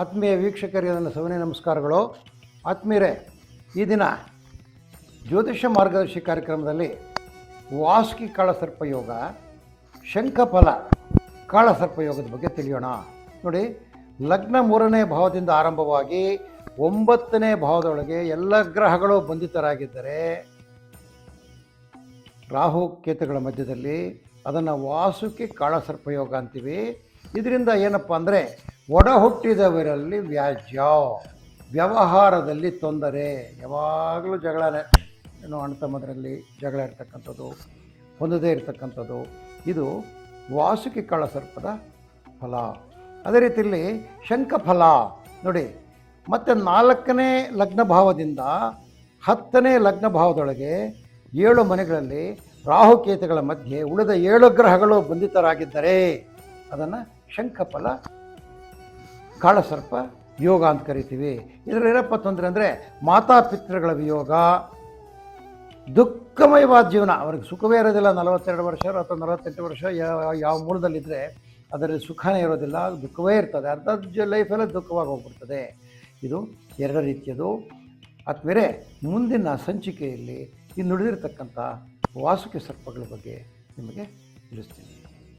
ಆತ್ಮೀಯ ವೀಕ್ಷಕರಿಗೆ ನನ್ನ ಸವಿನಯ ನಮಸ್ಕಾರಗಳು. ಆತ್ಮೀಯರೇ, ಈ ದಿನ ಜ್ಯೋತಿಷ ಮಾರ್ಗದರ್ಶಿ ಕಾರ್ಯಕ್ರಮದಲ್ಲಿ ವಾಸುಕಿ ಕಾಳಸರ್ಪಯೋಗ ಶಂಖಫಲ ಕಾಳಸರ್ಪಯೋಗದ ಬಗ್ಗೆ ತಿಳಿಯೋಣ. ನೋಡಿ, ಲಗ್ನ ಮೂರನೇ ಭಾವದಿಂದ ಆರಂಭವಾಗಿ ಒಂಬತ್ತನೇ ಭಾವದೊಳಗೆ ಎಲ್ಲ ಗ್ರಹಗಳು ಬಂಧಿತರಾಗಿದ್ದರೆ, ರಾಹು ಕೇತುಗಳ ಮಧ್ಯದಲ್ಲಿ ಅದನ್ನು ವಾಸುಕಿ ಕಾಳಸರ್ಪಯೋಗ ಅಂತೀವಿ. ಇದರಿಂದ ಏನಪ್ಪ ಅಂದರೆ ಒಡ ಹುಟ್ಟಿದವರಲ್ಲಿ ವ್ಯಾಜ್ಯ, ವ್ಯವಹಾರದಲ್ಲಿ ತೊಂದರೆ. ಯಾವಾಗಲೂ ಜಗಳನೇ. ಏನು ಅಣ್ಣ ತಮ್ಮದರಲ್ಲಿ ಜಗಳ ಇರ್ತಕ್ಕಂಥದ್ದು, ಹೊಂದದೇ ಇರತಕ್ಕಂಥದ್ದು. ಇದು ವಾಸುಕಿ ಕಾಳಸರ್ಪದ ಫಲ. ಅದೇ ರೀತಿಯಲ್ಲಿ ಶಂಖಫಲ. ನೋಡಿ, ಮತ್ತು ನಾಲ್ಕನೇ ಲಗ್ನ ಭಾವದಿಂದ ಹತ್ತನೇ ಲಗ್ನ ಭಾವದೊಳಗೆ ಏಳು ಮನೆಗಳಲ್ಲಿ ರಾಹುಕೇತುಗಳ ಮಧ್ಯೆ ಉಳಿದ ಏಳು ಗ್ರಹಗಳು ಬಂಧಿತರಾಗಿದ್ದರೆ, ಅದನ್ನು ಶಂಖಫಲ ಕಾಳಸರ್ಪ ಯೋಗ ಅಂತ ಕರಿತೀವಿ. ಇದರ ಏನಪ್ಪ ತೊಂದರೆ ಅಂದರೆ ಮಾತಾಪಿತೃಗಳ ವಿಯೋಗ, ದುಃಖಮಯವಾದ ಜೀವನ. ಅವ್ರಿಗೆ ಸುಖವೇ ಇರೋದಿಲ್ಲ, ನಲವತ್ತೆರಡು ವರ್ಷ ಅಥವಾ ನಲವತ್ತೆಂಟು ವರ್ಷ ಯಾವ ಮೂಲದಲ್ಲಿದ್ದರೆ ಅದರಲ್ಲಿ ಸುಖನೇ ಇರೋದಿಲ್ಲ, ದುಃಖವೇ ಇರ್ತದೆ. ಅರ್ಧ ಲೈಫೆಲ್ಲ ದುಃಖವಾಗಿ ಹೋಗ್ಬಿಡ್ತದೆ. ಇದು ಎರಡು ರೀತಿಯದು. ಆದ್ಮೇಲೆ ಮುಂದಿನ ಸಂಚಿಕೆಯಲ್ಲಿ ಇನ್ನು ವಾಸುಕಿ ಸರ್ಪಗಳ ಬಗ್ಗೆ ನಿಮಗೆ ತಿಳಿಸ್ತೀನಿ.